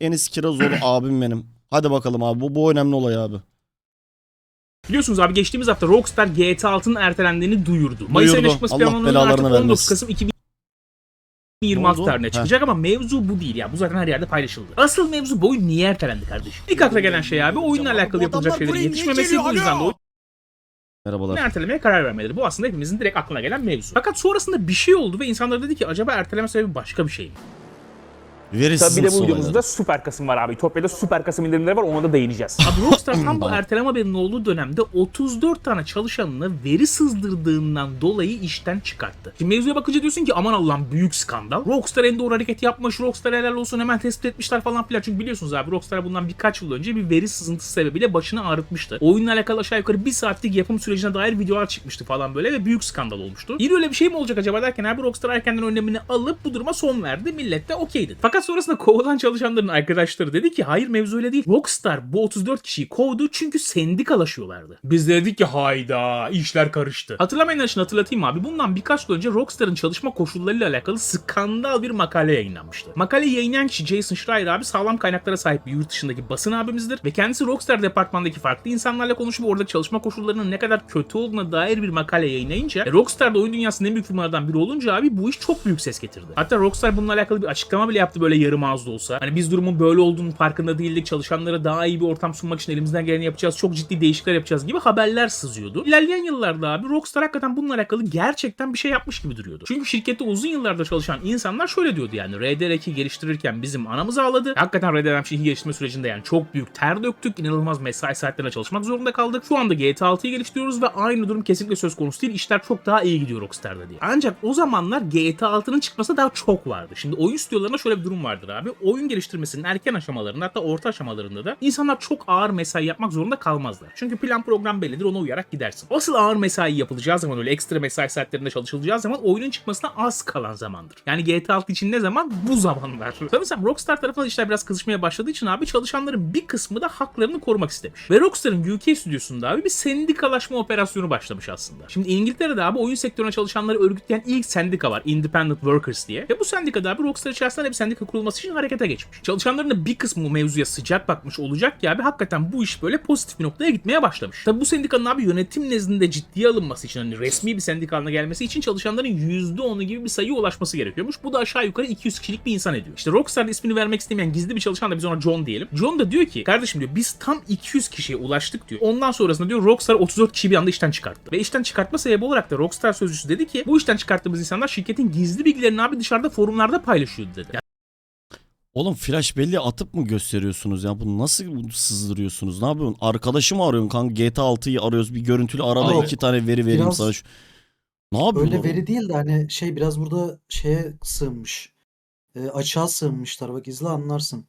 Enis Kirazoğlu abim benim. Hadi bakalım abi bu, bu önemli olay abi. Biliyorsunuz abi geçtiğimiz hafta Rockstar GTA 6'nın ertelendiğini duyurdu. Mayıs ayına Duyurdu. çıkması planlanan artık 19 vermesin. Kasım 2026 Ne oldu? tarihine Heh. çıkacak ama mevzu bu değil ya. Bu zaten her yerde paylaşıldı. Asıl mevzu bu oyun niye ertelendi kardeşim? İlk akla gelen şey abi oyunla alakalı yapılacak şeylerin yetişmemesi bu yüzden de Merhabalar. ertelemeye karar vermeleri. Bu aslında hepimizin direkt aklına gelen mevzu. Fakat sonrasında bir şey oldu ve insanlar dedi ki acaba erteleme sebebi başka bir şey mi? Veri Tabii bir de bu sızıntısı videomuzda. Süper Kasım var abi. Ütopya'da Süper Kasım indirimleri var ona da değineceğiz. Abi Rockstar tam bu erteleme haberinin olduğu dönemde 34 tane çalışanını veri sızdırdığından dolayı işten çıkarttı. Şimdi mevzuya bakınca diyorsun ki aman Allah'ım büyük skandal. Rockstar en doğru hareketi yapmış. Rockstar helal olsun hemen tespit etmişler falan filan. Çünkü biliyorsunuz abi Rockstar bundan birkaç yıl önce bir veri sızıntısı sebebiyle başını ağrıtmıştı. Oyunla alakalı aşağı yukarı bir saatlik yapım sürecine dair videolar çıkmıştı falan böyle ve büyük skandal olmuştu. Yine öyle bir şey mi olacak acaba derken abi Rockstar erkenden önlemini alıp bu duruma son verdi. Millet de okey dedi. Fakat sonrasında kovulan çalışanların arkadaşları dedi ki hayır mevzu öyle değil. Rockstar bu 34 kişiyi kovdu çünkü sendikalaşıyorlardı. Biz de dedik ki hayda işler karıştı. Hatırlamayın için hatırlatayım abi. Bundan birkaç yıl önce Rockstar'ın çalışma koşullarıyla alakalı skandal bir makale yayınlanmıştı. Makaleyi yayınlayan kişi Jason Schreier abi sağlam kaynaklara sahip bir yurt dışındaki basın abimizdir ve kendisi Rockstar departmandaki farklı insanlarla konuşup orada çalışma koşullarının ne kadar kötü olduğuna dair bir makale yayınlayınca e, Rockstar da oyun dünyasının en büyük firmalardan biri olunca abi bu iş çok büyük ses getirdi. Hatta Rockstar bununla alakalı bir açıklama bile yaptı böyle yarım ağızda olsa. Hani biz durumun böyle olduğunun farkında değildik. Çalışanlara daha iyi bir ortam sunmak için elimizden geleni yapacağız. Çok ciddi değişiklikler yapacağız gibi haberler sızıyordu. İlerleyen yıllarda abi Rockstar hakikaten bununla alakalı gerçekten bir şey yapmış gibi duruyordu. Çünkü şirkette uzun yıllardır çalışan insanlar şöyle diyordu yani RDR2 geliştirirken bizim anamız ağladı. Hakikaten Red Dead Redemption 2 geliştirme sürecinde yani çok büyük ter döktük. inanılmaz mesai saatlerine çalışmak zorunda kaldık. Şu anda GTA 6'yı geliştiriyoruz ve aynı durum kesinlikle söz konusu değil. İşler çok daha iyi gidiyor Rockstar'da diye. Ancak o zamanlar GTA 6'nın çıkması daha çok vardı. Şimdi oyun stüdyolarında şöyle bir durum vardır abi. Oyun geliştirmesinin erken aşamalarında hatta orta aşamalarında da insanlar çok ağır mesai yapmak zorunda kalmazlar. Çünkü plan program bellidir ona uyarak gidersin. Asıl ağır mesai yapılacağı zaman öyle ekstra mesai saatlerinde çalışılacağı zaman oyunun çıkmasına az kalan zamandır. Yani GTA 6 için ne zaman? Bu zamanlar. Sanırsam Rockstar tarafından işler biraz kızışmaya başladığı için abi çalışanların bir kısmı da haklarını korumak istemiş. Ve Rockstar'ın UK stüdyosunda abi bir sendikalaşma operasyonu başlamış aslında. Şimdi İngiltere'de abi oyun sektörüne çalışanları örgütleyen ilk sendika var. Independent Workers diye. Ve bu sendikada abi Rockstar içerisinde de bir sendika kurulması için harekete geçmiş. Çalışanların da bir kısmı mevzuya sıcak bakmış olacak ki abi hakikaten bu iş böyle pozitif bir noktaya gitmeye başlamış. Tabi bu sendikanın abi yönetim nezdinde ciddiye alınması için hani resmi bir sendika haline gelmesi için çalışanların %10'u gibi bir sayıya ulaşması gerekiyormuş. Bu da aşağı yukarı 200 kişilik bir insan ediyor. İşte Rockstar'da ismini vermek istemeyen gizli bir çalışan da biz ona John diyelim. John da diyor ki kardeşim diyor biz tam 200 kişiye ulaştık diyor. Ondan sonrasında diyor Rockstar 34 kişiyi bir anda işten çıkarttı. Ve işten çıkartma sebebi olarak da Rockstar sözcüsü dedi ki bu işten çıkarttığımız insanlar şirketin gizli bilgilerini abi dışarıda forumlarda paylaşıyordu dedi. Yani Oğlum flash belli atıp mı gösteriyorsunuz ya? Bunu nasıl sızdırıyorsunuz? Ne yapıyorsun? Arkadaşı mı arıyorsun kanka? GTA 6'yı arıyoruz. Bir görüntülü arada Abi, iki tane veri vereyim biraz sana. Şu... Ne yapıyorsun? Öyle oğlum? veri değil de hani şey biraz burada şeye sığınmış. E, açığa sığınmışlar bak izle anlarsın.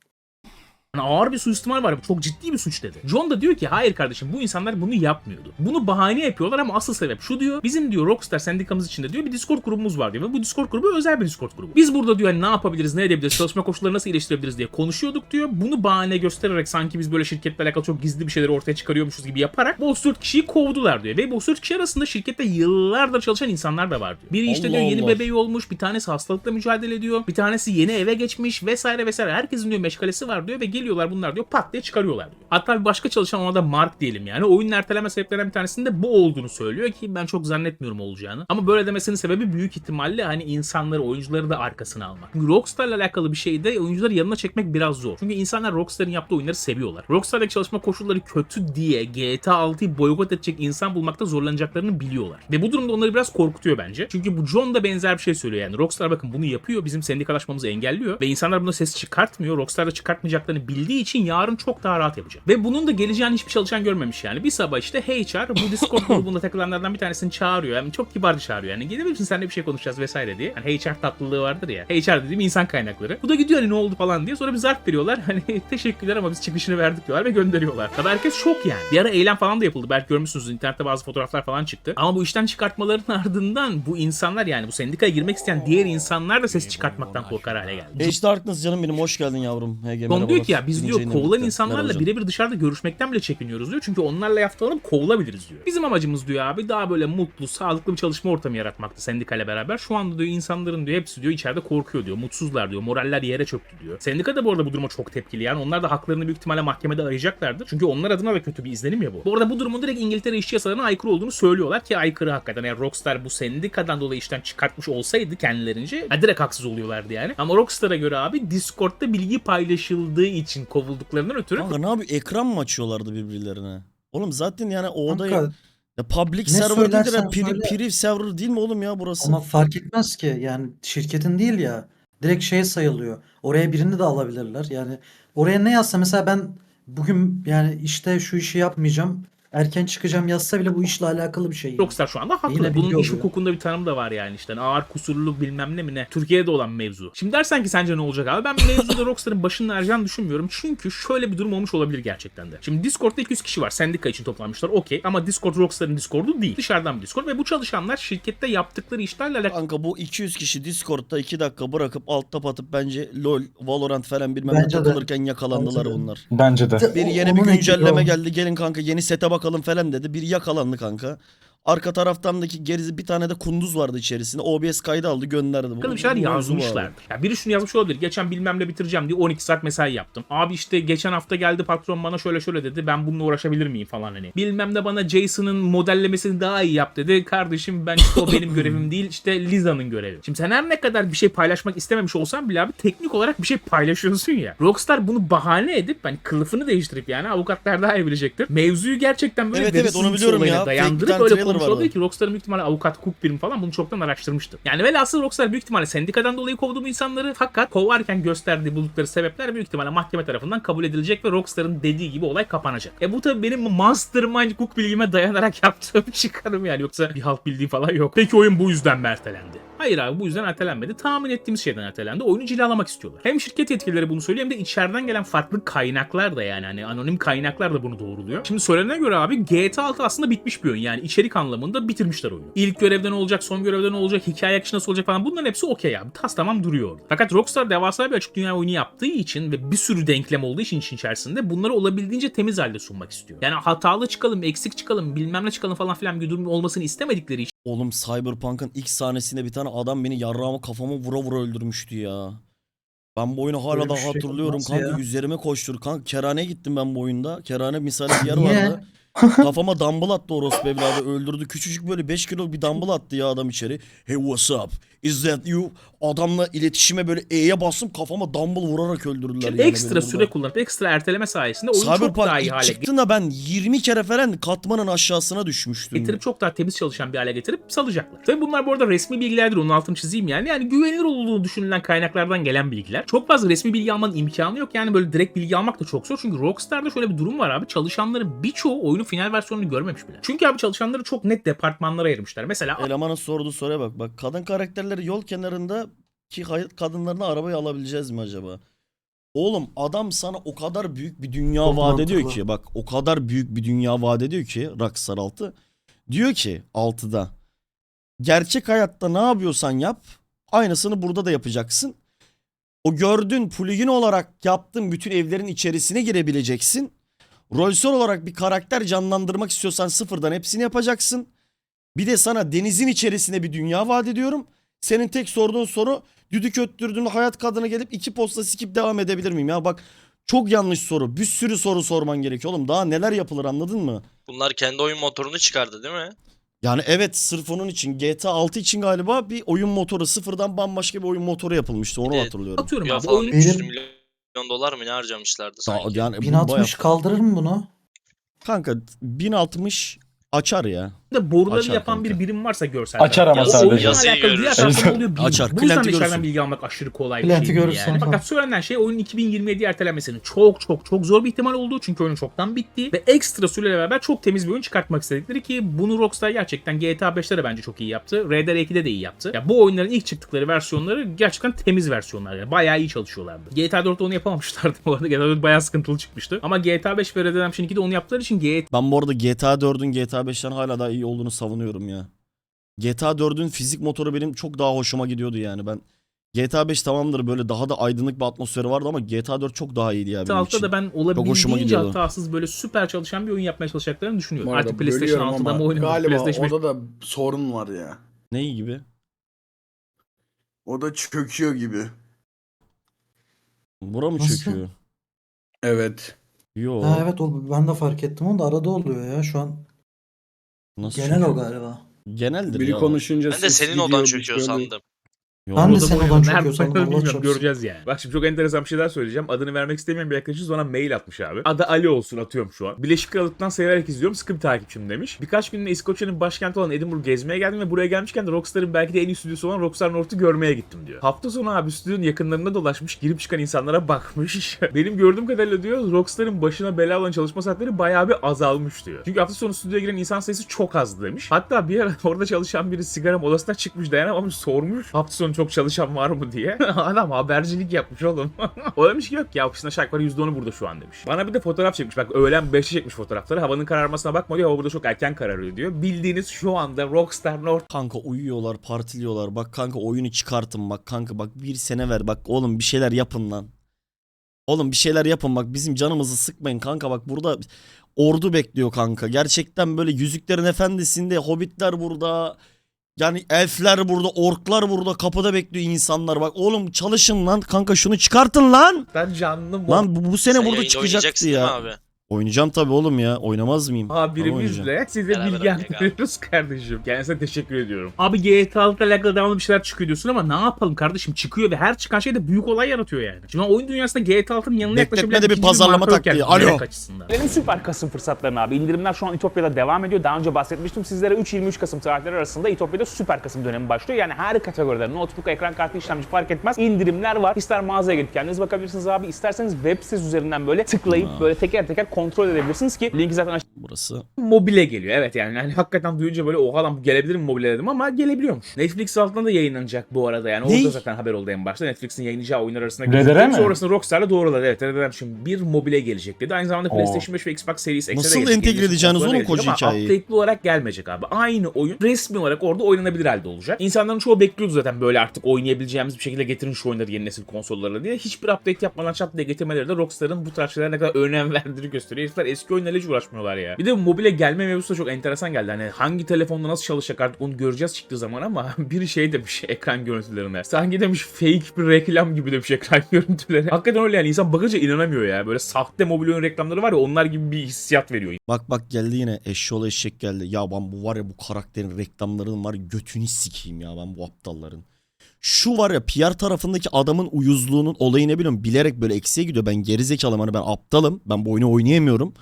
Ağır bir suistimal var. Bu Çok ciddi bir suç dedi. John da diyor ki hayır kardeşim bu insanlar bunu yapmıyordu. Bunu bahane yapıyorlar ama asıl sebep şu diyor. Bizim diyor Rockstar sendikamız içinde diyor bir Discord grubumuz var diyor. Ve bu Discord grubu özel bir Discord grubu. Biz burada diyor hani ne yapabiliriz, ne edebiliriz, çalışma koşulları nasıl iyileştirebiliriz diye konuşuyorduk diyor. Bunu bahane göstererek sanki biz böyle şirketle alakalı çok gizli bir şeyleri ortaya çıkarıyormuşuz gibi yaparak bu 34 kişiyi kovdular diyor. Ve bu 34 kişi arasında şirkette yıllardır çalışan insanlar da var diyor. Biri işte Allah diyor yeni Allah. bebeği olmuş, bir tanesi hastalıkla mücadele ediyor, bir tanesi yeni eve geçmiş vesaire vesaire. Herkesin diyor meşgalesi var diyor ve geliyorlar bunlar diyor pat diye çıkarıyorlar diyor. Hatta bir başka çalışan ona da Mark diyelim yani. Oyunun erteleme sebeplerinden bir tanesinin de bu olduğunu söylüyor ki ben çok zannetmiyorum olacağını. Ama böyle demesinin sebebi büyük ihtimalle hani insanları, oyuncuları da arkasına almak. Çünkü Rockstar'la alakalı bir şeyde oyuncuları yanına çekmek biraz zor. Çünkü insanlar Rockstar'ın yaptığı oyunları seviyorlar. Rockstar'daki çalışma koşulları kötü diye GTA 6'yı boykot edecek insan bulmakta zorlanacaklarını biliyorlar. Ve bu durumda onları biraz korkutuyor bence. Çünkü bu John da benzer bir şey söylüyor yani. Rockstar bakın bunu yapıyor. Bizim sendikalaşmamızı engelliyor. Ve insanlar buna ses çıkartmıyor. Rockstar da çıkartmayacaklarını bildiği için yarın çok daha rahat yapacak. Ve bunun da geleceğini hiçbir çalışan görmemiş yani. Bir sabah işte HR bu Discord grubunda takılanlardan bir tanesini çağırıyor. Yani çok kibarca çağırıyor yani. Gelir misin seninle bir şey konuşacağız vesaire diye. Hani HR tatlılığı vardır ya. HR dediğim insan kaynakları. Bu da gidiyor hani ne oldu falan diye. Sonra bir zarf veriyorlar. Hani teşekkürler ama biz çıkışını verdik diyorlar ve gönderiyorlar. Tabii herkes şok yani. Bir ara eylem falan da yapıldı. Belki görmüşsünüz internette bazı fotoğraflar falan çıktı. Ama bu işten çıkartmaların ardından bu insanlar yani bu sendikaya girmek isteyen diğer insanlar da ses çıkartmaktan korkar hale geldi. Age Darkness canım benim hoş geldin yavrum. HG merhabalar. diyor ki ya biz diyor kovulan insanlarla birebir dışarıda görüşmekten bile çekiniyoruz diyor. Çünkü onlarla yaftalanıp kovulabiliriz diyor. Bizim amacımız diyor abi daha böyle mutlu, sağlıklı bir çalışma ortamı yaratmaktı sendikayla beraber. Şu anda diyor insanların diyor hepsi diyor içeride korkuyor diyor. Mutsuzlar diyor. Moraller yere çöktü diyor. Sendika da bu arada bu duruma çok tepkili yani. Onlar da haklarını büyük ihtimalle mahkemede arayacaklardır. Çünkü onlar adına da kötü bir izlenim ya bu. Bu arada bu durumun direkt İngiltere işçi yasalarına aykırı olduğunu söylüyorlar ki aykırı hakikaten. Yani Rockstar bu sendikadan dolayı işten çıkartmış olsaydı kendilerince ha, direkt haksız oluyorlardı yani. Ama Rockstar'a göre abi Discord'da bilgi paylaşıldığı için kovulduklarından ötürü Kanka ne yapıyor? Ekran mı açıyorlardı birbirlerine? Oğlum zaten yani o odayı Kanka, ya public ne server ya. söylersen Pri, söyle. priv server değil mi oğlum ya burası? ama fark etmez ki yani şirketin değil ya direkt şey sayılıyor. Oraya birini de alabilirler. Yani oraya ne yazsa mesela ben bugün yani işte şu işi yapmayacağım. Erken çıkacağım yazsa bile bu işle alakalı bir şey. yani. Rockstar şu anda haklı. Yine Bunun iş hukukunda bir tanım da var yani işte. Hani ağır kusurlu bilmem ne mi ne. Türkiye'de olan mevzu. Şimdi dersen ki sence ne olacak abi? Ben mevzuda Rockstar'ın başının ereceğini düşünmüyorum. Çünkü şöyle bir durum olmuş olabilir gerçekten de. Şimdi Discord'da 200 kişi var. Sendika için toplanmışlar. Okey. Ama Discord Rockstar'ın Discord'u değil. Dışarıdan bir Discord. Ve bu çalışanlar şirkette yaptıkları işlerle alakalı Kanka bu 200 kişi Discord'da 2 dakika bırakıp alt tap atıp bence LoL, Valorant falan bilmem ne takılırken yakalandılar Bence de. bunlar. Bence de. Bir yeni bir güncelleme geldi. Gelin kanka yeni sete bakalım falan dedi. Biri yakalandı kanka. Arka taraftandaki gerizi bir tane de kunduz vardı içerisinde. OBS kaydı aldı gönderdi. Bu- bir şeyler yazmışlardır. Ya biri şunu yazmış olabilir. Geçen bilmem ne bitireceğim diye 12 saat mesai yaptım. Abi işte geçen hafta geldi patron bana şöyle şöyle dedi. Ben bununla uğraşabilir miyim falan hani. Bilmem ne bana Jason'ın modellemesini daha iyi yap dedi. Kardeşim ben işte o benim görevim değil işte Liza'nın görevi. Şimdi sen her ne kadar bir şey paylaşmak istememiş olsan bile abi teknik olarak bir şey paylaşıyorsun ya. Rockstar bunu bahane edip hani kılıfını değiştirip yani avukatlar daha iyi bilecektir. Mevzuyu gerçekten böyle Evet, evet, onu biliyorum ya. Dayandırıp öyle trailer konuşuyor vardı. ki Rockstar'ın büyük ihtimalle avukat, hukuk birimi falan bunu çoktan araştırmıştı. Yani velhasıl Rockstar büyük ihtimalle sendikadan dolayı kovdu bu insanları fakat kovarken gösterdiği buldukları sebepler büyük ihtimalle mahkeme tarafından kabul edilecek ve Rockstar'ın dediği gibi olay kapanacak. E bu tabii benim mastermind hukuk bilgime dayanarak yaptığım çıkarım yani yoksa bir halk bildiği falan yok. Peki oyun bu yüzden mi ertelendi? Hayır abi bu yüzden ertelenmedi. Tahmin ettiğimiz şeyden ertelendi. Oyunu cilalamak istiyorlar. Hem şirket yetkilileri bunu söylüyor hem de içeriden gelen farklı kaynaklar da yani hani anonim kaynaklar da bunu doğruluyor. Şimdi söylenene göre abi GTA 6 aslında bitmiş bir oyun. Yani içerik anlamında bitirmişler oyunu. İlk görevde ne olacak, son görevde ne olacak, hikaye akışı nasıl olacak falan bunların hepsi okey abi. Tas tamam duruyor orada. Fakat Rockstar devasa bir açık dünya oyunu yaptığı için ve bir sürü denklem olduğu için işin içerisinde bunları olabildiğince temiz halde sunmak istiyor. Yani hatalı çıkalım, eksik çıkalım, bilmem ne çıkalım falan filan bir durum olmasını istemedikleri için Oğlum Cyberpunk'ın ilk sahnesinde bir tane adam beni yarrağıma kafama vura vura öldürmüştü ya. Ben bu oyunu hala Böyle da şey hatırlıyorum kanka ya? üzerime koştur. Kanka kerhaneye gittim ben bu oyunda. Kerhane misali bir yer vardı. Kafama dumbbell attı orospu evladı öldürdü. Küçücük böyle 5 kilo bir dumbbell attı ya adam içeri. Hey what's up? Is that you? Adamla iletişime böyle E'ye bastım kafama dumbbell vurarak öldürdüler. Şimdi yani ekstra süre burada. kullanıp ekstra erteleme sayesinde oyun çok Cyberpunk daha iyi hale çıktığında ben 20 kere falan katmanın aşağısına düşmüştüm. getirip çok daha temiz çalışan bir hale getirip salacaklar. Tabii bunlar bu arada resmi bilgilerdir onun altını çizeyim yani. Yani güvenilir olduğu düşünülen kaynaklardan gelen bilgiler. Çok fazla resmi bilgi almanın imkanı yok yani böyle direkt bilgi almak da çok zor. Çünkü Rockstar'da şöyle bir durum var abi. Çalışanların birçoğu oyunun final versiyonunu görmemiş bile. Çünkü abi çalışanları çok net departmanlara ayırmışlar. Mesela Elemanın sorduğu soruya bak. Bak kadın karakterleri yol kenarında ki kadınlarına arabayı alabileceğiz mi acaba? Oğlum adam sana o kadar büyük bir dünya Çok vaat ediyor mantıklı. ki bak o kadar büyük bir dünya vaat ediyor ki Rockstar 6. Diyor ki 6'da gerçek hayatta ne yapıyorsan yap aynısını burada da yapacaksın. O gördüğün plugin olarak yaptığın bütün evlerin içerisine girebileceksin. Rolsör olarak bir karakter canlandırmak istiyorsan sıfırdan hepsini yapacaksın. Bir de sana denizin içerisine bir dünya vaat ediyorum. Senin tek sorduğun soru düdük öttürdüğün hayat kadını gelip iki posta sikip devam edebilir miyim? Ya bak çok yanlış soru. Bir sürü soru sorman gerekiyor oğlum. Daha neler yapılır anladın mı? Bunlar kendi oyun motorunu çıkardı değil mi? Yani evet sırf onun için GTA 6 için galiba bir oyun motoru sıfırdan bambaşka bir oyun motoru yapılmıştı. Onu de- hatırlıyorum. atıyorum Ya abi falan oyun 300 Benim- milyon dolar mı ne harcamışlardı Daha- sanki? yani bu 1060 bayağı- kaldırır mı bunu? Kanka 1060 açar ya. Da boruları Açar yapan kanka. bir birim varsa görsel. Açar ama sadece. oyunla Yazıyı alakalı diğer tarafta ne oluyor bilmiyorum. Açar, Bu yüzden Clint'i dışarıdan görürsün. bilgi almak aşırı kolay bir Clint'i şey değil görürsün, yani. tamam. Fakat söylenen şey oyunun 2027 ertelenmesinin çok çok çok zor bir ihtimal olduğu çünkü oyun çoktan bitti ve ekstra süreyle beraber çok temiz bir oyun çıkartmak istedikleri ki bunu Rockstar gerçekten GTA 5'te de bence çok iyi yaptı. Red Dead 2'de de iyi yaptı. Ya bu oyunların ilk çıktıkları versiyonları gerçekten temiz versiyonlar yani. Bayağı iyi çalışıyorlardı. GTA 4'te onu yapamamışlardı bu arada. GTA 4 bayağı sıkıntılı çıkmıştı. Ama GTA 5 ve Red Dead Redemption 2'de onu yaptıkları için GTA Ben bu arada GTA 4'ün GTA 5'ten hala daha iyi olduğunu savunuyorum ya. GTA 4'ün fizik motoru benim çok daha hoşuma gidiyordu yani. Ben GTA 5 tamamdır böyle daha da aydınlık bir atmosferi vardı ama GTA 4 çok daha iyiydi ya benim altta için. da ben olabildiğince hatasız böyle süper çalışan bir oyun yapmaya çalışacaklarını düşünüyorum. Arada Artık PlayStation bölüyorum 6'da ama mı oynanır? Galiba PlayStation 5 orada da sorun var ya. Ne gibi? O da çöküyor gibi. Bura mı Nasıl? çöküyor? Evet. Yo. Ha, evet o ben de fark ettim onu da arada oluyor ya şu an. Nasıl Genel o çöküyor? galiba. Geneldir Biri ya. konuşunca Ben de senin gidiyor, odan bir çöküyor sandım. Ben de oyunu çöküyor nerede sandım, oynadığını Allah çarpsın. göreceğiz yani. Bak şimdi çok enteresan bir şeyler söyleyeceğim. Adını vermek istemeyen bir arkadaşımız bana mail atmış abi. Adı Ali olsun atıyorum şu an. Birleşik Krallık'tan severek izliyorum. Sıkı bir takipçim demiş. Birkaç günde İskoçya'nın başkenti olan Edinburgh gezmeye geldim ve buraya gelmişken de Rockstar'ın belki de en iyi stüdyosu olan Rockstar North'u görmeye gittim diyor. Hafta sonu abi stüdyonun yakınlarında dolaşmış. Girip çıkan insanlara bakmış. Benim gördüğüm kadarıyla diyor Rockstar'ın başına bela olan çalışma saatleri bayağı bir azalmış diyor. Çünkü hafta sonu stüdyoya giren insan sayısı çok az demiş. Hatta bir ara orada çalışan biri sigara molasına çıkmış dayanamamış sormuş. Hafta sonu çok çalışan var mı diye. Adam habercilik yapmış oğlum. o demiş ki yok ya ofisinde aşağı yukarı %10'u burada şu an demiş. Bana bir de fotoğraf çekmiş. Bak öğlen 5'te çekmiş fotoğrafları. Havanın kararmasına bakma diyor. Hava burada çok erken kararıyor diyor. Bildiğiniz şu anda Rockstar North Kanka uyuyorlar, partiliyorlar. Bak kanka oyunu çıkartın bak kanka bak bir sene ver. Bak oğlum bir şeyler yapın lan. Oğlum bir şeyler yapın bak bizim canımızı sıkmayın kanka bak burada ordu bekliyor kanka. Gerçekten böyle Yüzüklerin Efendisi'nde hobbitler burada. Yani elfler burada, orklar burada kapıda bekliyor insanlar. Bak oğlum çalışın lan kanka şunu çıkartın lan. canlı mı? Lan bu, bu sene Sen burada yayında çıkacaktı oynayacaksın değil mi ya. abi? Oynayacağım tabii oğlum ya. Oynamaz mıyım? Haberimizle size Beraber bilgi oynayalım. aktarıyoruz kardeşim. Kendisine teşekkür ediyorum. Abi GTA 6 ile alakalı devamlı bir şeyler çıkıyor diyorsun ama ne yapalım kardeşim çıkıyor ve her çıkan şey de büyük olay yaratıyor yani. Şimdi oyun dünyasında GTA 6'nın yanına Bekletmede yaklaşabilen bir ikinci pazarlama marka yok taktiği. yani Alo. güvenlik açısından. Gelelim Süper Kasım fırsatlarına abi. İndirimler şu an İtopya'da devam ediyor. Daha önce bahsetmiştim sizlere 3-23 Kasım tarihleri arasında İtopya'da Süper Kasım dönemi başlıyor. Yani her kategoride notebook, ekran kartı, işlemci fark etmez. İndirimler var. İster mağazaya gidip kendiniz bakabilirsiniz abi. İsterseniz web sitesi üzerinden böyle tıklayıp böyle teker teker kontrol edebilirsiniz ki linki zaten Burası. mobile geliyor. Evet yani hani hakikaten duyunca böyle oha lan bu gelebilir mi mobile dedim ama gelebiliyormuş. Netflix altında da yayınlanacak bu arada yani. Ney? Orada zaten haber oldu en başta. Netflix'in yayınlayacağı oyunlar arasında Red gözüküyor. mi? Sonrasında Rockstar'la doğruladı. Evet Red Dead Redemption 1 mobile gelecek dedi. Aynı zamanda PlayStation 5 ve Xbox Series X'e de Nasıl entegre edeceğiniz oğlum koca gelecek ama hikayeyi? update'li olarak gelmeyecek abi. Aynı oyun resmi olarak orada oynanabilir halde olacak. İnsanların çoğu bekliyordu zaten böyle artık oynayabileceğimiz bir şekilde getirin şu oyunları yeni nesil konsollarına diye. Hiçbir update yapmadan çat diye getirmeleri de Rockstar'ın bu tarz şeylere ne kadar önem verdiğini gösteriyor. Herifler eski oyunlarla hiç uğraşmıyorlar ya. Bir de mobile gelme mevzusu da çok enteresan geldi. Hani hangi telefonda nasıl çalışacak artık onu göreceğiz çıktığı zaman ama bir şey demiş ekran görüntülerine. Sanki demiş fake bir reklam gibi demiş ekran görüntüleri. Hakikaten öyle yani insan bakınca inanamıyor ya. Böyle sahte mobil oyun reklamları var ya onlar gibi bir hissiyat veriyor. Bak bak geldi yine eşşoğlu eşek geldi. Ya ben bu var ya bu karakterin reklamlarının var götünü sikeyim ya ben bu aptalların. Şu var ya PR tarafındaki adamın uyuzluğunun olayı ne biliyorum bilerek böyle eksiye gidiyor. Ben gerizekalım hani ben aptalım. Ben bu oyunu oynayamıyorum.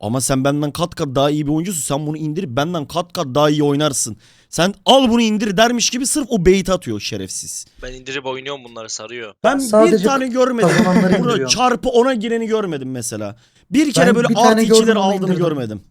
Ama sen benden kat kat daha iyi bir oyuncusun. Sen bunu indirip benden kat kat daha iyi oynarsın. Sen al bunu indir dermiş gibi sırf o bait atıyor şerefsiz. Ben indirip oynuyorum bunları sarıyor. Ben bir Sadece tane görmedim. indiriyorum. çarpı ona gireni görmedim mesela. Bir kere Ben böyle bir gördüm, ikileri aldığını indirdim. görmedim.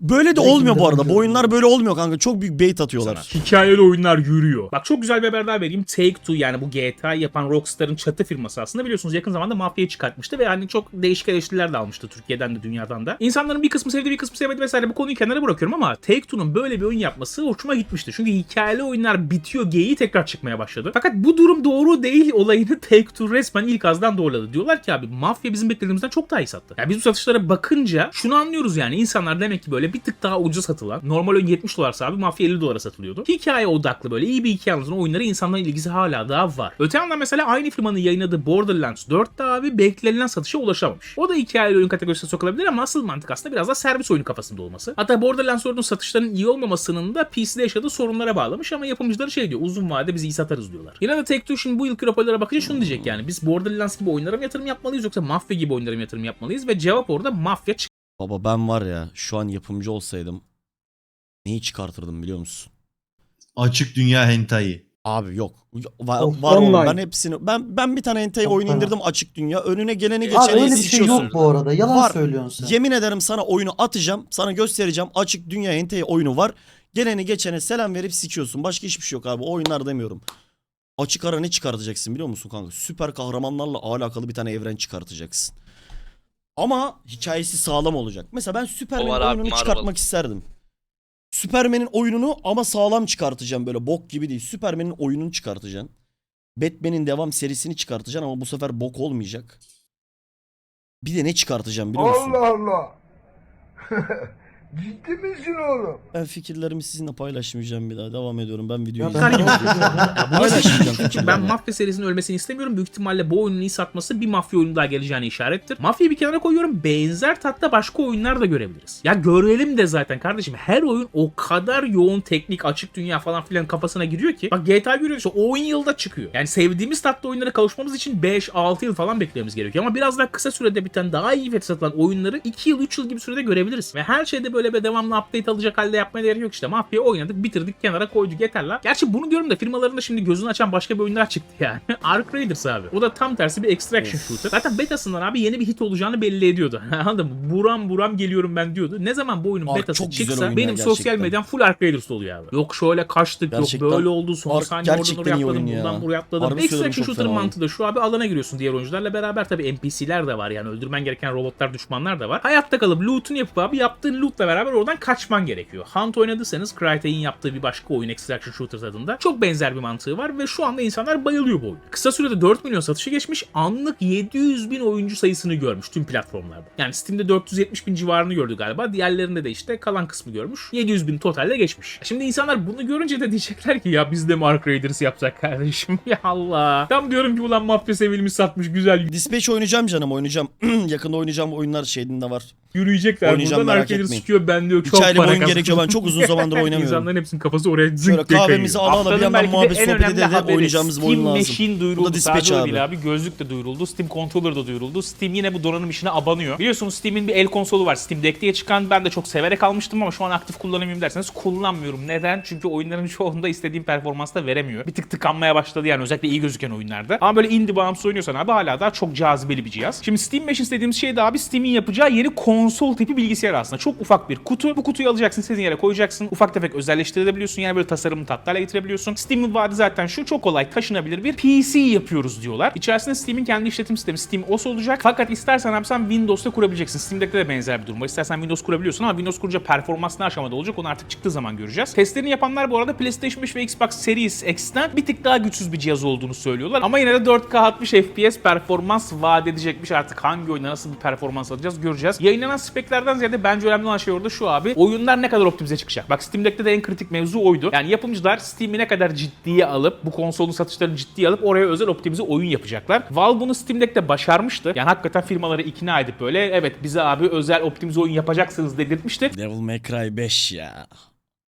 Böyle de olmuyor bu arada. Bu oyunlar böyle olmuyor kanka. Çok büyük bait atıyorlar. Hikayeli oyunlar yürüyor. Bak çok güzel bir haber daha vereyim. Take-Two yani bu GTA yapan Rockstar'ın çatı firması aslında biliyorsunuz yakın zamanda Mafya'yı çıkartmıştı ve yani çok değişik eleştiriler de almıştı Türkiye'den de dünyadan da. İnsanların bir kısmı sevdi bir kısmı sevmedi vesaire bu konuyu kenara bırakıyorum ama Take-Two'nun böyle bir oyun yapması hoşuma gitmişti. Çünkü hikayeli oyunlar bitiyor geyiği tekrar çıkmaya başladı. Fakat bu durum doğru değil olayını Take-Two resmen ilk azdan doğruladı. Diyorlar ki abi Mafya bizim beklediğimizden çok daha iyi sattı. Yani biz bu satışlara bakınca şunu anlıyoruz yani insanlar demek ki böyle bir tık daha ucuza satılan normal oyun 70 dolarsa abi Mafya 50 dolara satılıyordu. Hikaye odaklı böyle iyi bir hikaye anlatan oyunlara insanların ilgisi hala daha var. Öte yandan mesela aynı firmanın yayınladığı Borderlands 4 de abi beklenilen satışa ulaşamamış. O da hikayeli oyun kategorisine sokulabilir ama asıl mantık aslında biraz daha servis oyunu kafasında olması. Hatta Borderlands 4'ün satışlarının iyi olmamasının da PC'de yaşadığı sorunlara bağlamış ama yapımcıları şey diyor uzun vadede biz iyi satarız diyorlar. Yine de Take-Two şimdi bu yılki raporlara bakınca şunu diyecek yani biz Borderlands gibi oyunlara mı yatırım yapmalıyız yoksa Mafya gibi oyunlara mı yatırım yapmalıyız ve cevap orada Mafya Baba ben var ya şu an yapımcı olsaydım neyi çıkartırdım biliyor musun? Açık dünya hentai. Abi yok. Var, Of, var oğlum. online. Ben hepsini ben ben bir tane hentai Çok oyun fena. indirdim açık dünya. Önüne geleni Abi geçeni öyle bir şey yok bu arada. Yalan Var. söylüyorsun sen. Yemin ederim sana oyunu atacağım. Sana göstereceğim. Açık dünya hentai oyunu var. Geleni geçene selam verip sikiyorsun. Başka hiçbir şey yok abi. O oyunlar demiyorum. Açık ara ne çıkartacaksın biliyor musun kanka? Süper kahramanlarla alakalı bir tane evren çıkartacaksın. Ama hikayesi sağlam olacak. Mesela ben Superman O var abi, oyununu Marvel. çıkartmak isterdim. Superman'in oyununu ama sağlam çıkartacağım böyle bok gibi değil. Superman'in oyununu çıkartacaksın. Batman'in devam serisini çıkartacaksın ama bu sefer bok olmayacak. Bir de ne çıkartacağım biliyor musun? Allah Allah. Ciddi misin oğlum? Ben fikirlerimi sizinle paylaşmayacağım bir daha. Devam ediyorum. Ben videoyu ben- izleyeceğim. Ya bu Çünkü ben. Mafya serisinin ölmesini istemiyorum. Büyük ihtimalle bu oyunun iyi satması bir Mafya oyunu daha geleceğine işarettir. Mafya'yı bir kenara koyuyorum. Benzer tatta başka oyunlar da görebiliriz. Ya görelim de zaten kardeşim. Her oyun o kadar yoğun teknik, açık dünya falan filan kafasına giriyor ki. Bak GTA görüyoruz. işte 10 yılda çıkıyor. Yani sevdiğimiz tatta oyunlara kavuşmamız için 5-6 yıl falan beklememiz gerekiyor. Ama biraz daha kısa sürede biten, daha iyi fiyat satılan oyunları 2 yıl, 3 yıl gibi sürede görebiliriz. Ve her şeyde böyle bir devamlı update alacak halde yapmaya gerek yok işte. Mafya oynadık, bitirdik, kenara koyduk yeter la. Gerçi bunu diyorum da firmaların da şimdi gözünü açan başka bir oyunlar çıktı yani. Ark Raiders abi. O da tam tersi bir extraction shooter. Zaten betasından abi yeni bir hit olacağını belli ediyordu. Anladın mı? Buram buram geliyorum ben diyordu. Ne zaman bu oyunun Ark betası çıksa benim sosyal gerçekten. medyam full Ark Raiders oluyor abi. Yok şöyle kaçtık, Gerçekten yok böyle oldu, son Ark saniye oradan oraya atladım, ya. buradan buraya atladım. Harbi Extraction çok shooter fena oyun. mantığı da şu abi alana giriyorsun diğer oyuncularla beraber tabii NPC'ler de var yani öldürmen gereken robotlar düşmanlar da var. Hayatta kalıp loot'unu yapıp abi yaptığın loot'la beraber oradan kaçman gerekiyor. Hunt oynadıysanız Crytek'in yaptığı bir başka oyun Extraction Shooter tadında çok benzer bir mantığı var ve şu anda insanlar bayılıyor bu oyuna. Kısa sürede 4 milyon satışı geçmiş anlık 700 bin oyuncu sayısını görmüş tüm platformlarda. Yani Steam'de 470 bin civarını gördü galiba diğerlerinde de işte kalan kısmı görmüş. 700 bin totalde geçmiş. Şimdi insanlar bunu görünce de diyecekler ki ya biz de Mark Raiders yapsak kardeşim ya Allah. Tam diyorum ki ulan mafya sevilmiş satmış güzel Dispatch oynayacağım canım oynayacağım. Yakında oynayacağım oyunlar şeyinde var. Yürüyecekler. Oynayacağım, Buradan merak arkaları etmeyin. sıkıyor ben diyor çok aylık para oyun kazandım. gerekiyor. Ben çok uzun zamandır oynamıyorum. İnsanların hepsinin kafası oraya zınk Şöyle diye kahvemizi kayıyor. ala ala bir Haftanın yandan belki de muhabbet en sohbet önemli de haberi oynayacağımız bir Steam oyun lazım. Machine Bu duyuruldu. da Dispatch Sadece o abi. abi. Gözlük de duyuruldu. Steam Controller da duyuruldu. Steam yine bu donanım işine abanıyor. Biliyorsunuz Steam'in bir el konsolu var. Steam Deck diye çıkan ben de çok severek almıştım ama şu an aktif kullanamıyorum derseniz kullanmıyorum. Neden? Çünkü oyunların çoğunda istediğim performansta veremiyor. Bir tık tıkanmaya başladı yani özellikle iyi gözüken oyunlarda. Ama böyle indie bağımsız oynuyorsan abi hala daha çok cazibeli bir cihaz. Şimdi Steam Machine dediğimiz şey de abi Steam'in yapacağı yeni konsol tipi bilgisayar aslında. Çok ufak bir kutu. Bu kutuyu alacaksın istediğin yere koyacaksın. Ufak tefek özelleştirebiliyorsun. Yani böyle tasarımını tatlı hale getirebiliyorsun. Steam'in vaadi zaten şu çok kolay taşınabilir bir PC yapıyoruz diyorlar. İçerisinde Steam'in kendi işletim sistemi Steam OS olacak. Fakat istersen abi sen Windows'ta kurabileceksin. Steam Deck'te de benzer bir durum var. İstersen Windows kurabiliyorsun ama Windows kurunca performans ne aşamada olacak onu artık çıktığı zaman göreceğiz. Testlerini yapanlar bu arada PlayStation 5 ve Xbox Series X'ten bir tık daha güçsüz bir cihaz olduğunu söylüyorlar. Ama yine de 4K 60 FPS performans vaat edecekmiş. Artık hangi oyunda nasıl bir performans alacağız göreceğiz. Yayınlanan speklerden ziyade bence önemli olan şey orada şu abi. Oyunlar ne kadar optimize çıkacak. Bak Steam Deck'te de en kritik mevzu oydu. Yani yapımcılar Steam'i ne kadar ciddiye alıp bu konsolun satışlarını ciddiye alıp oraya özel optimize oyun yapacaklar. Valve bunu Steam Deck'te başarmıştı. Yani hakikaten firmaları ikna edip böyle evet bize abi özel optimize oyun yapacaksınız dedirtmişti. Devil May Cry 5 ya.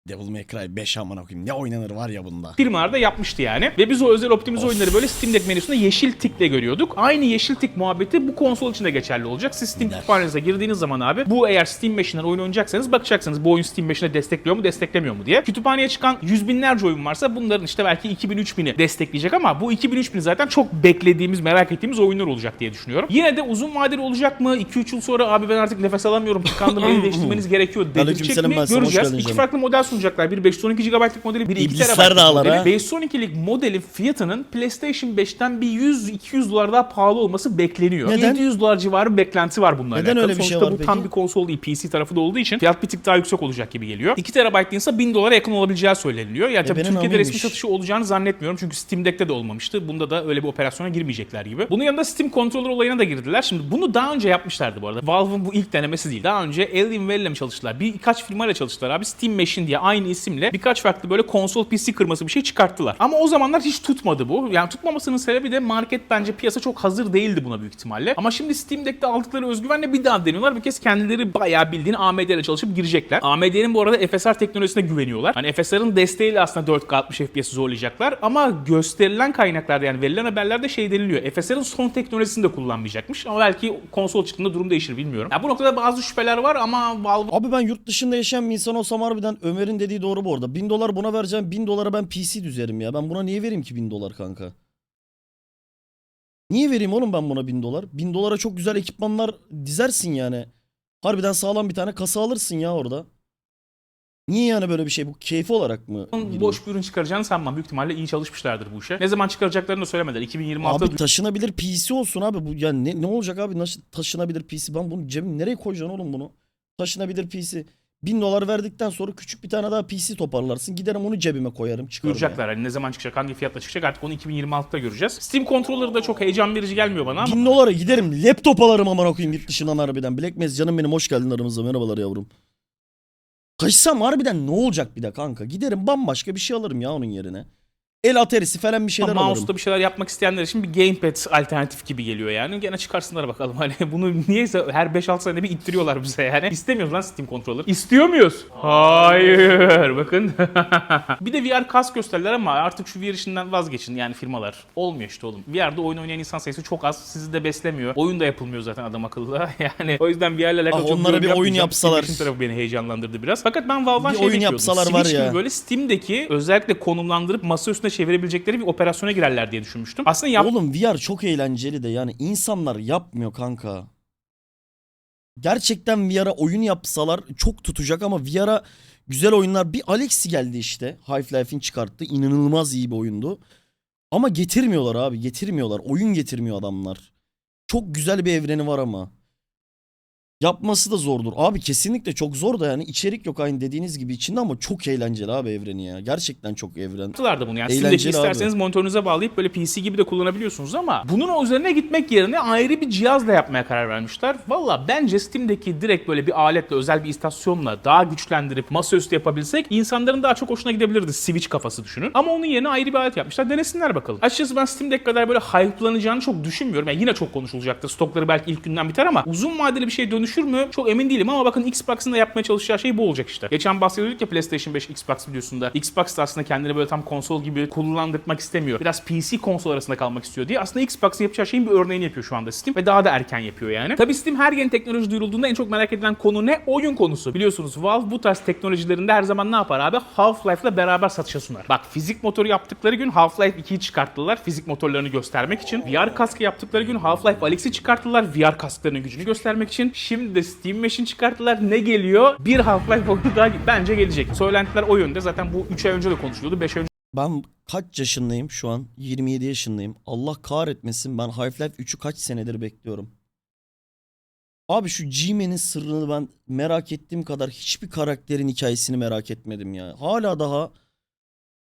Devil May Cry 5 amına koyayım. Ne oynanır var ya bunda. firmalar da yapmıştı yani. Ve biz o özel optimize oyunları böyle Steam Deck menüsünde yeşil tikle görüyorduk. Aynı yeşil tik muhabbeti bu konsol için de geçerli olacak. Siz Steam kütüphanenize girdiğiniz zaman abi bu eğer Steam Machine'den oyun oynayacaksanız bakacaksınız bu oyun Steam Machine'e destekliyor mu desteklemiyor mu diye. Kütüphaneye çıkan yüz binlerce oyun varsa bunların işte belki 2000-3000'i destekleyecek ama bu 2000-3000 zaten çok beklediğimiz merak ettiğimiz oyunlar olacak diye düşünüyorum. Yine de uzun vadeli olacak mı? 2-3 yıl sonra abi ben artık nefes alamıyorum tıkandım beni değiştirmeniz gerekiyor dedirtecek mi? Göreceğiz. İki farklı model sunacaklar. Biri 512 GB'lık modeli, biri 2 İblisler TB'lık modeli. 512'lik modelin fiyatının PlayStation 5'ten bir 100-200 dolar daha pahalı olması bekleniyor. Neden? 700 dolar civarı bir beklenti var bununla Neden alakalı. öyle bir şey Sonuçta var bu tam peki? bir konsol değil PC tarafı da olduğu için fiyat bir tık daha yüksek olacak gibi geliyor. 2 TB ise 1000 dolara yakın olabileceği söyleniliyor. Yani tabii benim Türkiye'de resmi amiymiş. satışı olacağını zannetmiyorum çünkü Steam Deck'te de olmamıştı. Bunda da öyle bir operasyona girmeyecekler gibi. Bunun yanında Steam Controller olayına da girdiler. Şimdi bunu daha önce yapmışlardı bu arada. Valve'ın bu ilk denemesi değil. Daha önce Alienware ile mi çalıştılar? Birkaç firmayla çalıştılar abi. Steam Machine diye aynı isimle birkaç farklı böyle konsol PC kırması bir şey çıkarttılar. Ama o zamanlar hiç tutmadı bu. Yani tutmamasının sebebi de market bence piyasa çok hazır değildi buna büyük ihtimalle. Ama şimdi Steam Deck'te aldıkları özgüvenle bir daha deniyorlar. Bir kez kendileri bayağı bildiğin AMD ile çalışıp girecekler. AMD'nin bu arada FSR teknolojisine güveniyorlar. Hani FSR'ın desteğiyle aslında 4K 60 FPS zorlayacaklar. Ama gösterilen kaynaklarda yani verilen haberlerde şey deniliyor. FSR'ın son teknolojisini de kullanmayacakmış. Ama belki konsol çıktığında durum değişir bilmiyorum. Ya bu noktada bazı şüpheler var ama Valve Abi ben yurt dışında yaşayan bir insan olsam harbiden Ömer'in dediği doğru bu arada. 1000 dolar buna vereceğim. 1000 dolara ben PC düzerim ya. Ben buna niye vereyim ki 1000 dolar kanka? Niye vereyim oğlum ben buna 1000 dolar? 1000 dolara çok güzel ekipmanlar dizersin yani. Harbiden sağlam bir tane kasa alırsın ya orada. Niye yani böyle bir şey? Bu keyfi olarak mı? giriyor? boş bir ürün çıkaracağını sanmam. Büyük ihtimalle iyi çalışmışlardır bu işe. Ne zaman çıkaracaklarını da söylemediler. 2026'da Abi taşınabilir PC olsun abi. Bu yani ne, ne olacak abi? Nasıl taşınabilir PC? Ben bunu cebim nereye koyacaksın oğlum bunu? Taşınabilir PC. 1000 dolar verdikten sonra küçük bir tane daha PC toparlarsın. Giderim onu cebime koyarım çıkarım. yani. duyuracaklar. Hani ne zaman çıkacak, hangi fiyatla çıkacak artık onu 2026'da göreceğiz. Steam Controller'ı da çok heyecan verici gelmiyor bana ama 1000 dolara giderim laptop alırım aman okuyayım yurt dışından harbiden. Black Mez canım benim hoş geldin aramıza merhabalar yavrum. Taşısam harbiden ne olacak bir de kanka? Giderim bambaşka bir şey alırım ya onun yerine. El aterisi falan bir şeyler alırım. mouse'da bir şeyler yapmak isteyenler için bir gamepad alternatif gibi geliyor yani. Gene çıkarsınlar bakalım. Hani bunu niyeyse her 5-6 senede bir ittiriyorlar bize yani. İstemiyoruz lan Steam Controller. İstiyor muyuz? Hayır. Bakın. bir de VR kask gösterdiler ama artık şu VR işinden vazgeçin yani firmalar. Olmuyor işte oğlum. VR'da oyun oynayan insan sayısı çok az. Sizi de beslemiyor. Oyun da yapılmıyor zaten adam akıllı. Yani o yüzden VR ile alakalı Ah, çok onlara bir oyun yapsalar. Steam tarafı beni heyecanlandırdı biraz. Fakat ben Valve'dan Bir şey oyun bekliyordum. yapsalar var Switch ya. gibi böyle Steam'deki özellikle konumlandırıp masa üstüne çevirebilecekleri bir operasyona girerler diye düşünmüştüm. Aslında yap Oğlum VR çok eğlenceli de yani insanlar yapmıyor kanka. Gerçekten VR'a oyun yapsalar çok tutacak ama VR'a güzel oyunlar bir Alexi geldi işte. Half-Life'in çıkarttı. İnanılmaz iyi bir oyundu. Ama getirmiyorlar abi getirmiyorlar. Oyun getirmiyor adamlar. Çok güzel bir evreni var ama. Yapması da zordur. Abi kesinlikle çok zor da yani içerik yok aynı dediğiniz gibi içinde ama çok eğlenceli abi evreni ya. Gerçekten çok evren. yaptılar da bunu. Yani Eğlenceli Steam'deki isterseniz monitörünüze bağlayıp böyle PC gibi de kullanabiliyorsunuz ama bunun o üzerine gitmek yerine ayrı bir cihazla yapmaya karar vermişler. Valla bence Steam'deki direkt böyle bir aletle, özel bir istasyonla daha güçlendirip masaüstü yapabilsek insanların daha çok hoşuna gidebilirdi. Switch kafası düşünün. Ama onun yerine ayrı bir alet yapmışlar. Denesinler bakalım. Açıkçası ben Steam Deck kadar böyle hype'lanacağını çok düşünmüyorum. Yani yine çok konuşulacaktır. Stokları belki ilk günden biter ama uzun vadeli bir şey dönüşür mü? Çok emin değilim ama bakın Xbox'ın da yapmaya çalışacağı şey bu olacak işte. Geçen bahsediyorduk ya PlayStation 5 Xbox videosunda. Xbox da aslında kendini böyle tam konsol gibi kullandırmak istemiyor. Biraz PC konsol arasında kalmak istiyor diye. Aslında Xbox'ın yapacağı şeyin bir örneğini yapıyor şu anda Steam ve daha da erken yapıyor yani. Tabii Steam her yeni teknoloji duyurulduğunda en çok merak edilen konu ne? Oyun konusu. Biliyorsunuz Valve bu tarz teknolojilerinde her zaman ne yapar abi? Half-Life'la beraber satışa sunar. Bak fizik motoru yaptıkları gün Half-Life 2'yi çıkarttılar fizik motorlarını göstermek için. VR kaskı yaptıkları gün Half-Life Alyx'i çıkarttılar VR kasklarının gücünü göstermek için. Şimdi de Steam Machine çıkarttılar. Ne geliyor? Bir Half-Life oyunu daha bence gelecek. Söylentiler o yönde. Zaten bu 3 ay önce de konuşuluyordu. 5 ay önce Ben kaç yaşındayım şu an? 27 yaşındayım. Allah kahretmesin ben Half-Life 3'ü kaç senedir bekliyorum. Abi şu G-Man'in sırrını ben merak ettiğim kadar hiçbir karakterin hikayesini merak etmedim ya. Hala daha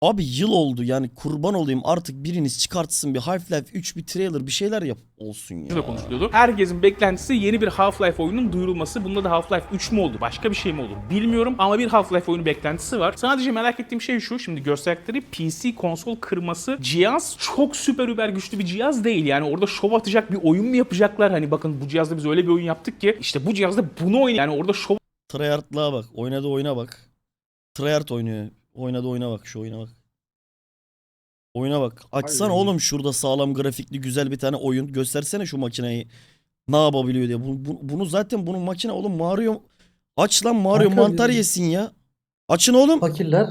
abi yıl oldu yani kurban olayım artık biriniz çıkartsın bir Half-Life 3 bir trailer bir şeyler yap olsun ya. de konuşuluyordu. Herkesin beklentisi yeni bir Half-Life oyunun duyurulması. Bunda da Half-Life 3 mü oldu? Başka bir şey mi olur? Bilmiyorum ama bir Half-Life oyunu beklentisi var. Sadece merak ettiğim şey şu. Şimdi gösterdikleri PC konsol kırması cihaz çok süper über güçlü bir cihaz değil. Yani orada şov atacak bir oyun mu yapacaklar? Hani bakın bu cihazda biz öyle bir oyun yaptık ki işte bu cihazda bunu oynay yani orada şov Tryhard'lığa bak. Oynadı oyuna bak. Tryhard oynuyor. Oynadı oyuna bak. Şu oyuna bak. Oyuna bak. Hayır. oğlum şurada sağlam grafikli güzel bir tane oyun. Göstersene şu makineyi. Ne yapabiliyor diye. Bu- bu- bunu zaten bunun makine oğlum Mario. Aç lan Mario Kanka, mantar yesin ya. Açın oğlum. Fakirler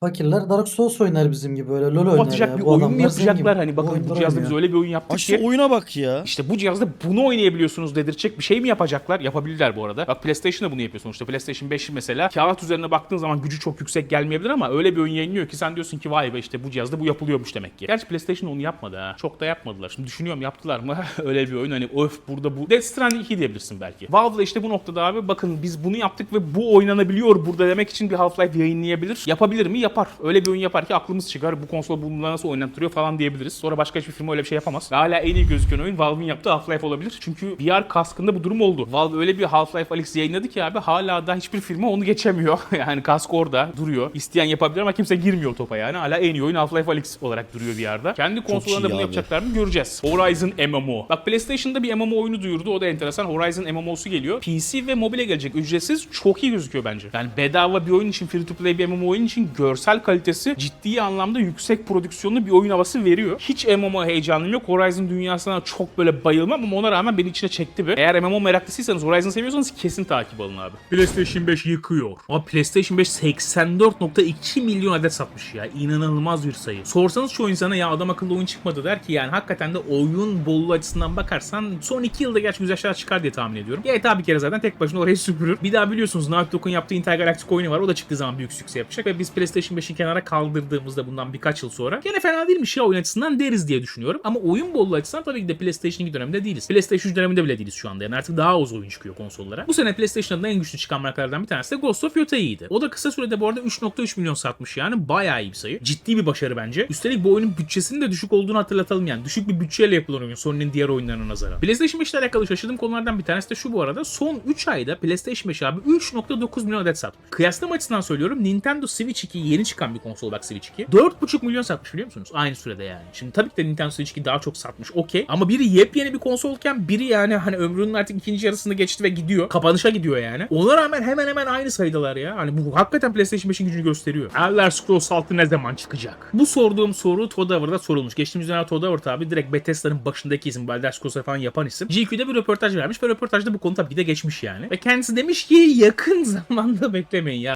fakirler Dark Souls oynar bizim gibi böyle LoL oynar atacak ya. bir Bu oyun mu adamlar zengin. yapacaklar? Hani bakın bu cihazda biz oynuyor. öyle bir oyun yaptık Aç ki oyuna bak ya. İşte bu cihazda bunu oynayabiliyorsunuz dedirtecek bir şey mi yapacaklar? Yapabilirler bu arada. Bak PlayStation da bunu yapıyor sonuçta. PlayStation 5 mesela kağıt üzerine baktığın zaman gücü çok yüksek gelmeyebilir ama öyle bir oyun yayınlıyor ki sen diyorsun ki vay be işte bu cihazda bu yapılıyormuş demek ki. Gerçi PlayStation onu yapmadı ha. Çok da yapmadılar. Şimdi düşünüyorum yaptılar mı? öyle bir oyun hani öf burada bu. Death Stranding 2 diyebilirsin belki. Valve da işte bu noktada abi bakın biz bunu yaptık ve bu oynanabiliyor burada demek için bir Half-Life yayınlayabilir. Yapabilir mi? Yapar. Öyle bir oyun yapar ki aklımız çıkar. Bu konsol bununla nasıl oynattırıyor falan diyebiliriz. Sonra başka hiçbir firma öyle bir şey yapamaz. Ve hala en iyi gözüken oyun Valve'in yaptığı Half-Life olabilir. Çünkü VR kaskında bu durum oldu. Valve öyle bir Half-Life Alyx yayınladı ki abi hala da hiçbir firma onu geçemiyor. yani kask orada duruyor. İsteyen yapabilir ama kimse girmiyor topa yani. Hala en iyi oyun Half-Life Alyx olarak duruyor VR'da. Kendi konsollarında bunu abi. yapacaklar mı göreceğiz. Horizon MMO. Bak PlayStation'da bir MMO oyunu duyurdu. O da enteresan. Horizon MMO'su geliyor. PC ve mobile gelecek. Ücretsiz. Çok iyi gözüküyor bence. Yani bedava bir oyun için, free to play bir MMO oyun için görsel kalitesi ciddi anlamda yüksek prodüksiyonlu bir oyun havası veriyor. Hiç MMO heyecanım yok. Horizon dünyasına çok böyle bayılmam ama ona rağmen beni içine çekti bir. Eğer MMO meraklısıysanız, Horizon seviyorsanız kesin takip alın abi. PlayStation 5 yıkıyor. Ama PlayStation 5 84.2 milyon adet satmış ya. İnanılmaz bir sayı. Sorsanız çoğu insana ya adam akıllı oyun çıkmadı der ki yani hakikaten de oyun bolluğu açısından bakarsan son 2 yılda gerçi güzel şeyler çıkar diye tahmin ediyorum. GTA bir kere zaten tek başına orayı süpürür. Bir daha biliyorsunuz Naughty Dog'un yaptığı Intergalactic oyunu var. O da çıktığı zaman büyük sükse yapacak ve biz PlayStation PlayStation 5'i kenara kaldırdığımızda bundan birkaç yıl sonra gene fena değilmiş ya oyun açısından deriz diye düşünüyorum. Ama oyun bolluğu açısından tabii ki de PlayStation 2 döneminde değiliz. PlayStation 3 döneminde bile değiliz şu anda. Yani artık daha az oyun çıkıyor konsollara. Bu sene PlayStation adına en güçlü çıkan markalardan bir tanesi de Ghost of Yotai'ydi. O da kısa sürede bu arada 3.3 milyon satmış yani bayağı iyi bir sayı. Ciddi bir başarı bence. Üstelik bu oyunun bütçesinin de düşük olduğunu hatırlatalım yani. Düşük bir bütçeyle yapılan oyun Sony'nin diğer oyunlarına nazaran. PlayStation 5 ile alakalı şaşırdığım konulardan bir tanesi de şu bu arada. Son 3 ayda PlayStation 5 abi 3.9 milyon adet satmış. Kıyaslama açısından söylüyorum Nintendo Switch 2 yeni çıkan bir konsol bak Switch 2. 4.5 milyon satmış biliyor musunuz? Aynı sürede yani. Şimdi tabii ki de Nintendo Switch 2 daha çok satmış okey. Ama biri yepyeni bir konsolken biri yani hani ömrünün artık ikinci yarısını geçti ve gidiyor. Kapanışa gidiyor yani. Ona rağmen hemen hemen aynı sayıdalar ya. Hani bu hakikaten PlayStation 5'in gücünü gösteriyor. Elder Scrolls 6 ne zaman çıkacak? Bu sorduğum soru Todd sorulmuş. Geçtiğimiz dönem Todd abi direkt Bethesda'nın başındaki isim. Elder Scrolls'ı falan yapan isim. GQ'da bir röportaj vermiş ve röportajda bu konu tabii ki de geçmiş yani. Ve kendisi demiş ki yakın zamanda beklemeyin ya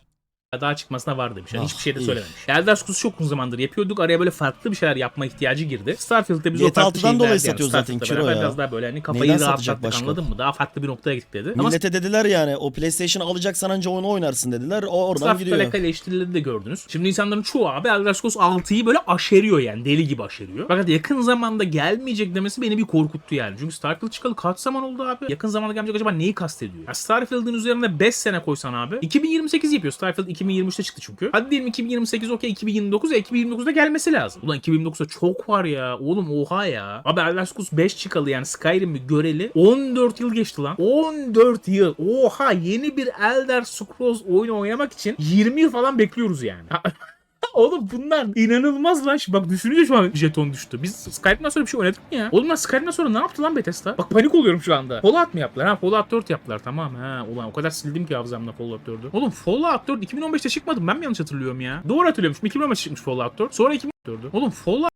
daha çıkmasına var demiş. Yani Ah, hiçbir şey de iyi. söylememiş. Elder Scrolls'u çok uzun zamandır yapıyorduk. Araya böyle farklı bir şeyler yapma ihtiyacı girdi. Starfield'de biz o GTA farklı 6'dan şeyi dolayı verdi satıyor zaten Kiro ya. Biraz daha böyle hani kafayı Neyden rahatlattık başka? anladın mı? Daha farklı bir noktaya gittik dedi. Ama Millete dediler yani o PlayStation alacaksan anca onu oynarsın dediler. O oradan Starfield'da gidiyor. alakalı eleştirileri de gördünüz. Şimdi insanların çoğu abi Elder Scrolls 6'yı böyle aşeriyor yani. Deli gibi aşeriyor. Fakat yakın zamanda gelmeyecek demesi beni bir korkuttu yani. Çünkü Starfield çıkalı kaç zaman oldu abi? Yakın zamanda gelmeyecek acaba neyi kastediyor? Ya Starfield'ın üzerine 5 sene koysan abi. 2028 yapıyor. Starfield 2023'te çıktı çünkü. Hadi diyelim 2028 okey 2029 e 2029'da gelmesi lazım. Ulan 2029'da çok var ya. Oğlum oha ya. Abi Elder Scrolls 5 çıkalı yani Skyrim'i göreli 14 yıl geçti lan. 14 yıl. Oha yeni bir Elder Scrolls oyunu oynamak için 20 yıl falan bekliyoruz yani. Oğlum bunlar inanılmaz lan. Şimdi bak düşününce şu an jeton düştü. Biz Skyrim'den sonra bir şey oynadık mı ya? Oğlum lan Skyrim'den sonra ne yaptı lan Bethesda? Bak panik oluyorum şu anda. Fallout mı yaptılar? Ha Fallout 4 yaptılar tamam ha. Ulan o kadar sildim ki hafızamda Fallout 4'ü. Oğlum Fallout 4 2015'te çıkmadı? Ben mi yanlış hatırlıyorum ya? Doğru hatırlıyormuşum. 2015'te çıkmış Fallout 4. Sonra 2014'dü. Oğlum Fallout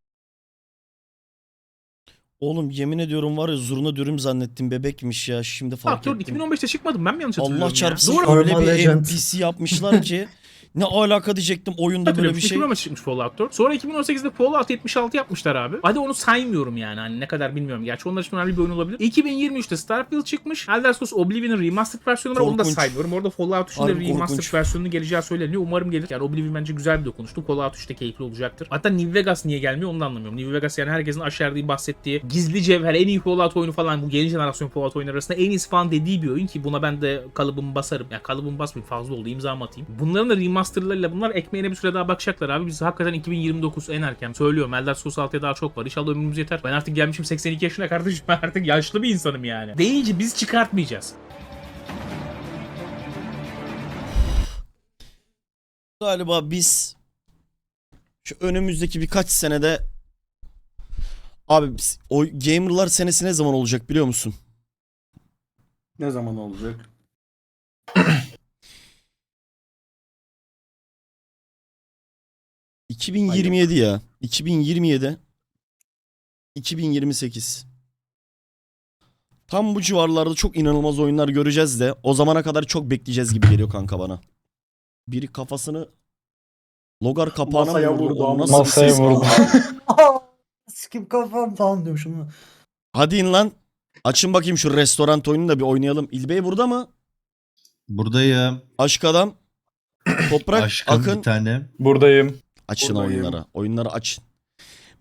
Oğlum yemin ediyorum var ya zurna dürüm zannettim bebekmiş ya şimdi fark 4 ettim. 2015'te çıkmadı mı? Ben mi yanlış hatırlıyorum Allah ya? çarpsın Doğru öyle bir Legend. NPC yapmışlar ki ne alaka diyecektim oyunda böyle bir şey. 2015 çıkmış Fallout 4. Sonra 2018'de Fallout 76 yapmışlar abi. Hadi onu saymıyorum yani. Hani ne kadar bilmiyorum. Gerçi onlar için önemli bir oyun olabilir. 2023'te Starfield çıkmış. Elder Scrolls Oblivion'ın remastered versiyonu var. Onu da saymıyorum. Orada Fallout 3'ün de remastered korkunç. versiyonunun geleceği söyleniyor. Umarım gelir. Yani Oblivion bence güzel bir dokunuştu. Fallout 3'te keyifli olacaktır. Hatta New Vegas niye gelmiyor onu da anlamıyorum. New Vegas yani herkesin aşerdiği bahsettiği gizli cevher en iyi Fallout oyunu falan bu yeni jenerasyon Fallout oyunları arasında en iyisi falan dediği bir oyun ki buna ben de kalıbımı basarım. Ya kalıbımı basmayayım fazla oldu imzamı atayım. Bunların da remasterlarıyla bunlar ekmeğine bir süre daha bakacaklar abi. Biz hakikaten 2029 en erken söylüyorum. Elder Scrolls 6'ya daha çok var. İnşallah ömrümüz yeter. Ben artık gelmişim 82 yaşına kardeşim. Ben artık yaşlı bir insanım yani. Deyince biz çıkartmayacağız. Galiba biz şu önümüzdeki birkaç senede abi biz- o gamerlar senesi ne zaman olacak biliyor musun? Ne zaman olacak? ...2027 ya. 2027. 2028. Tam bu civarlarda çok inanılmaz oyunlar göreceğiz de... ...o zamana kadar çok bekleyeceğiz gibi geliyor kanka bana. Biri kafasını... ...logar kapağına Masaya mı vurdu? vurdu ama. nasıl bir Masaya ses? vurdu. Skip kafam falan diyormuş ama. Hadi in lan. Açın bakayım şu restoran oyununu da bir oynayalım. İlbey burada mı? Buradayım. Aşk adam. Toprak, Aşkım Akın. bir tane. Buradayım. Açın Buradayım. oyunları. Oyunları açın.